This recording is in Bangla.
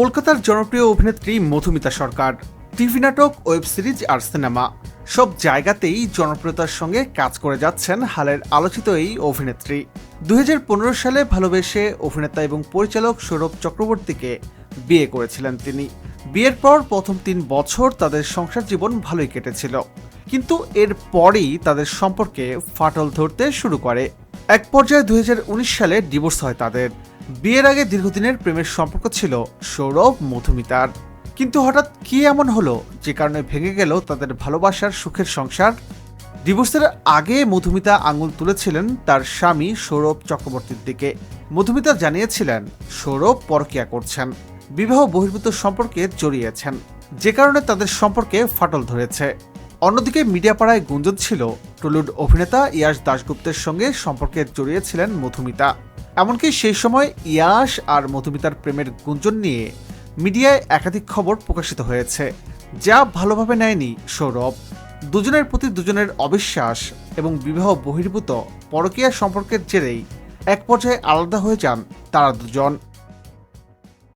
কলকাতার জনপ্রিয় অভিনেত্রী মধুমিতা সরকার, টিভি নাটক, ওয়েব সিরিজ আর সিনেমা, সব জায়গাতেই জনপ্রিয়তার সঙ্গে কাজ করে যাচ্ছেন হালের আলোচিত এই অভিনেত্রী। দুই হাজার পনেরো সালে ভালোবেসে অভিনেতা এবং পরিচালক সৌরভ চক্রবর্তীকে বিয়ে করেছিলেন তিনি। বিয়ের পর প্রথম তিন বছর তাদের সংসার জীবন ভালোই কেটেছিল। কিন্তু এর পরেই তাদের সম্পর্কে ফাটল ধরতে শুরু করে। এক পর্যায়ে দুই হাজার উনিশ সালে ডিভোর্স হয় তাদের। বিয়ের আগে দীর্ঘদিনের প্রেমের সম্পর্ক ছিল সৌরভ মধুমিতার কিন্তু হঠাৎ কি এমন হলো যে কারণে ভেঙে গেল তাদের ভালোবাসার সুখের সংসার? ডিভোর্সের আগে মধুমিতা আঙুল তুলেছিলেন তার স্বামী সৌরভ চক্রবর্তীর দিকে। মধুমিতা জানিয়েছিলেন, সৌরভ পরকিয়া করছেন, বিবাহ বহির্ভূত সম্পর্কে জড়িয়েছেন, যে কারণে তাদের সম্পর্কে ফাটল ধরেছে। অন্যদিকে মিডিয়া পাড়ায় গুঞ্জন ছিল টলিউড অভিনেতা ইয়াশ দাশগুপ্তের সঙ্গে সম্পর্কে জড়িয়েছিলেন মধুমিতা। এমনকি সেই সময় ইয়াশ আর মধুমিতার প্রেমের গুঞ্জন নিয়ে মিডিয়ায় একাধিক খবর প্রকাশিত হয়েছে, যা ভালোভাবে নেয়নি সৌরভ। দুজনের প্রতি দুজনের অবিশ্বাস এবং বিবাহ বহির্ভূত পরকীয়া সম্পর্কের জেরেই এক পর্যায়ে আলাদা হয়ে যান তারা দুজন।